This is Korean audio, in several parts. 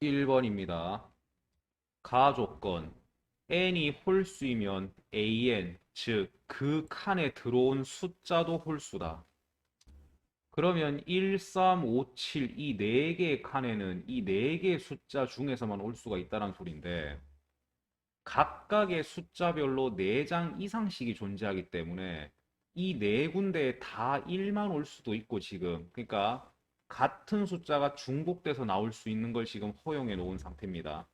1번입니다. 가조건 n이 홀수이면 an, 즉 그 칸에 들어온 숫자도 홀수다. 그러면 1, 3, 5, 7이네 개의 칸에는 이네 개의 숫자 중에서만 올 수가 있다는 소리인데 각각의 숫자별로 4장 이상씩이 존재하기 때문에 이 네 군데에 다 1만 올 수도 있고 지금 그러니까 같은 숫자가 중복돼서 나올 수 있는 걸 지금 허용해 놓은 상태입니다.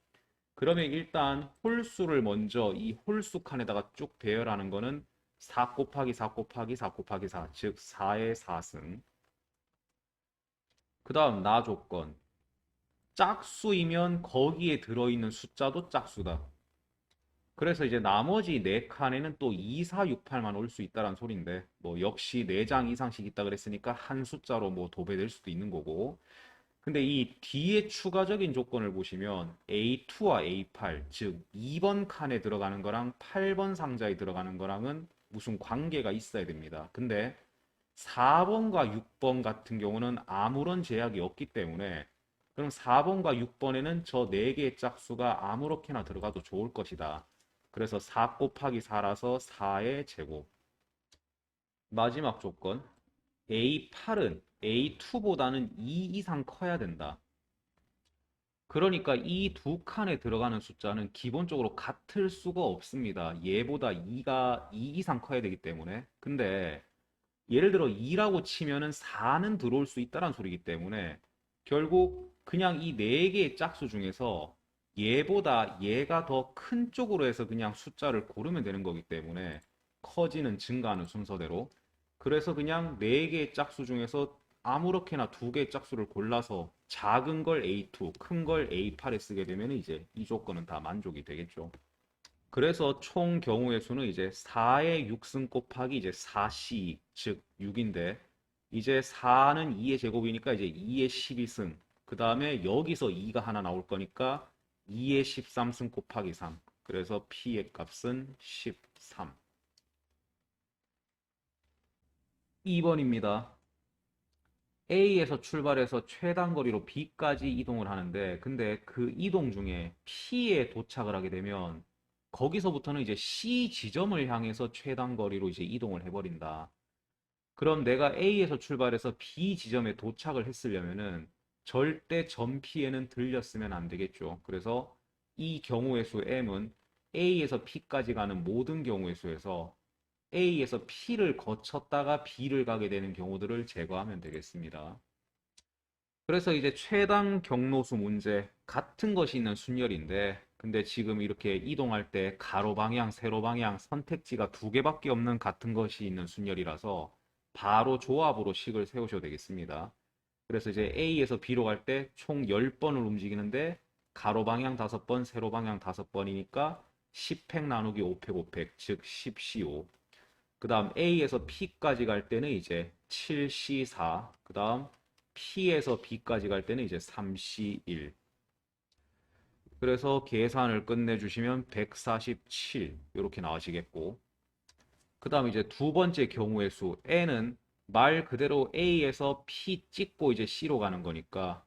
그러면 일단 홀수를 먼저 이 홀수 칸에다가 쭉 배열하는 거는 4 곱하기 4 곱하기 4 곱하기 4, 즉 4의 4승. 그 다음 나 조건. 짝수이면 거기에 들어있는 숫자도 짝수다. 그래서 이제 나머지 네 칸에는 또 2, 4, 6, 8만 올 수 있다는 소린데 뭐 역시 4장 이상씩 있다 그랬으니까 한 숫자로 뭐 도배될 수도 있는 거고 근데 이 뒤에 추가적인 조건을 보시면 A2와 A8 즉 2번 칸에 들어가는 거랑 8번 상자에 들어가는 거랑은 무슨 관계가 있어야 됩니다. 근데 4번과 6번 같은 경우는 아무런 제약이 없기 때문에 그럼 4번과 6번에는 저 4개의 짝수가 아무렇게나 들어가도 좋을 것이다. 그래서 4 곱하기 4라서 4의 제곱. 마지막 조건. A8은 A2보다는 2 이상 커야 된다. 그러니까 이 두 칸에 들어가는 숫자는 기본적으로 같을 수가 없습니다. 얘보다 2가 2 이상 커야 되기 때문에. 근데 예를 들어 2라고 치면은 4는 들어올 수 있다는 소리이기 때문에 결국 그냥 이 네 개의 짝수 중에서 얘보다 얘가 더 큰 쪽으로 해서 그냥 숫자를 고르면 되는 거기 때문에 커지는 증가하는 순서대로 그래서 그냥 네 개의 짝수 중에서 아무렇게나 두 개의 짝수를 골라서 작은 걸 A2, 큰 걸 A8에 쓰게 되면 이제 이 조건은 다 만족이 되겠죠. 그래서 총 경우의 수는 이제 4의 6승 곱하기 이제 4C, 즉 6인데 이제 4는 2의 제곱이니까 이제 2의 12승. 그 다음에 여기서 2가 하나 나올 거니까 2의 13승 곱하기 3. 그래서 P의 값은 13. 2번입니다. A에서 출발해서 최단 거리로 B까지 이동을 하는데 근데 그 이동 중에 P에 도착을 하게 되면 거기서부터는 이제 C 지점을 향해서 최단 거리로 이제 이동을 해버린다. 그럼 내가 A에서 출발해서 B 지점에 도착을 했으려면은 절대 전 P에는 들렸으면 안 되겠죠. 그래서 이 경우의 수 M은 A에서 P까지 가는 모든 경우의 수에서 A에서 P를 거쳤다가 B를 가게 되는 경우들을 제거하면 되겠습니다. 그래서 이제 최단 경로수 문제 같은 것이 있는 순열인데 근데 지금 이렇게 이동할 때 가로 방향, 세로 방향 선택지가 두 개밖에 없는 같은 것이 있는 순열이라서 바로 조합으로 식을 세우셔도 되겠습니다. 그래서 이제 A에서 B로 갈 때 총 10번을 움직이는데 가로 방향 5번, 세로 방향 5번이니까 10팩 나누기 5팩 5팩 즉 10C5 그 다음 A에서 P까지 갈 때는 이제 7C4 그 다음 P에서 B까지 갈 때는 이제 3C1 그래서 계산을 끝내주시면 147 이렇게 나와지겠고. 그 다음 이제 두 번째 경우의 수 N은 말 그대로 A에서 P 찍고 이제 C로 가는 거니까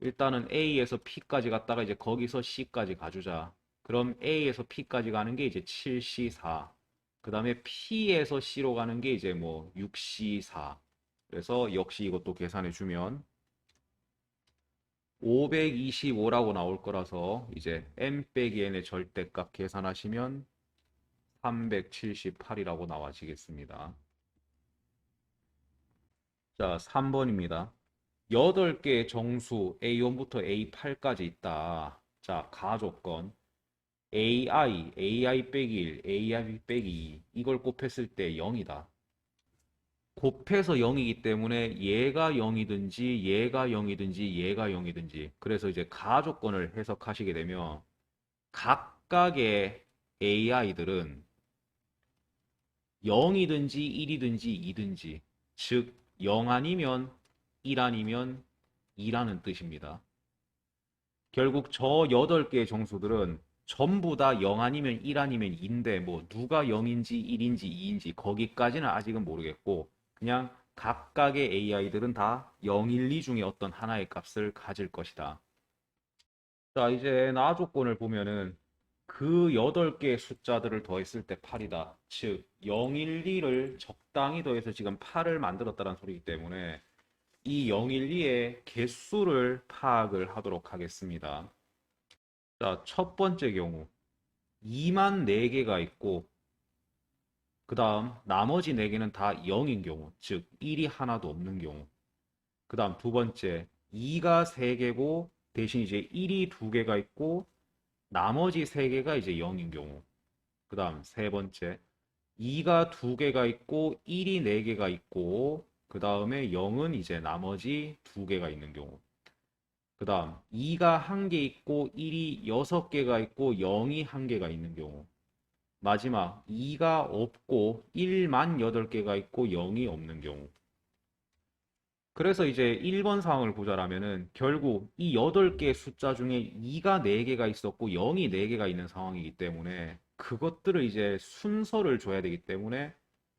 일단은 A에서 P까지 갔다가 이제 거기서 C까지 가주자. 그럼 A에서 P까지 가는 게 이제 7C4. 그 다음에 P에서 C로 가는 게 이제 뭐 6C4. 그래서 역시 이것도 계산해 주면 525라고 나올 거라서 이제 m 빼기 n의 절대값 계산하시면 378이라고 나와지겠습니다. 자, 3번입니다. 8개의 정수 A1부터 A8까지 있다. 자, 가조건 AI, AI 빼기 1, AI 빼기 2 이걸 곱했을 때 0이다. 곱해서 0이기 때문에 얘가 0이든지 얘가 0이든지 얘가 0이든지 그래서 이제 가조건을 해석하시게 되면 각각의 AI들은 0이든지 1이든지 2든지 즉 0 아니면 1 아니면 2라는 뜻입니다. 결국 저 8개의 정수들은 전부 다 0 아니면 1 아니면 2인데 뭐 누가 0인지 1인지 2인지 거기까지는 아직은 모르겠고 그냥 각각의 AI들은 다 0, 1, 2 중에 어떤 하나의 값을 가질 것이다. 자, 이제 나 조건을 보면은 그 8개의 숫자들을 더했을 때 8이다. 즉, 012를 적당히 더해서 지금 8을 만들었다는 소리이기 때문에 이 012의 개수를 파악을 하도록 하겠습니다. 자, 첫 번째 경우 2만 4개가 있고 그 다음 나머지 4개는 다 0인 경우, 즉 1이 하나도 없는 경우. 그 다음 두 번째 2가 3개고 대신 이제 1이 2개가 있고 나머지 3개가 이제 0인 경우. 그 다음 세 번째 2가 2개가 있고 1이 4개가 있고 그 다음에 0은 이제 나머지 2개가 있는 경우. 그 다음 2가 1개 있고 1이 6개가 있고 0이 1개가 있는 경우. 마지막 2가 없고 1만 8개가 있고 0이 없는 경우. 그래서 이제 1번 상황을 보자라면은 결국 이 8개의 숫자 중에 2가 4개가 있었고 0이 4개가 있는 상황이기 때문에 그것들을 이제 순서를 줘야 되기 때문에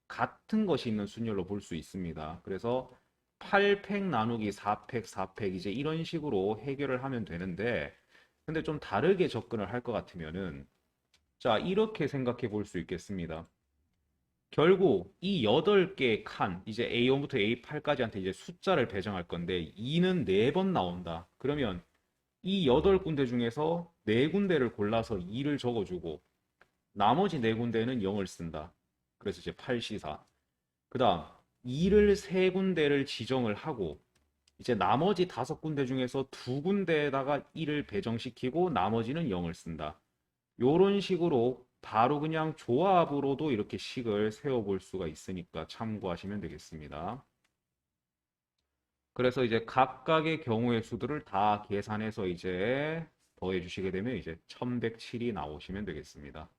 같은 것이 있는 순열로 볼 수 있습니다. 그래서 8팩 나누기 4팩 4팩 이제 이런 식으로 해결을 하면 되는데 근데 좀 다르게 접근을 할 것 같으면은 자 이렇게 생각해 볼 수 있겠습니다. 결국 이 8개의 칸, 이제 A1부터 A8까지한테 이제 숫자를 배정할 건데 2는 4번 나온다. 그러면 이 8군데 중에서 4군데를 골라서 2를 적어주고 나머지 4군데는 0을 쓴다. 그래서 이제 8시사. 그 다음 2를 3군데를 지정을 하고 이제 나머지 5군데 중에서 2군데에다가 1을 배정시키고 나머지는 0을 쓴다. 요런 식으로 바로 그냥 조합으로도 이렇게 식을 세워볼 수가 있으니까 참고하시면 되겠습니다. 그래서 이제 각각의 경우의 수들을 다 계산해서 이제 더해 주시게 되면 이제 1107이 나오시면 되겠습니다.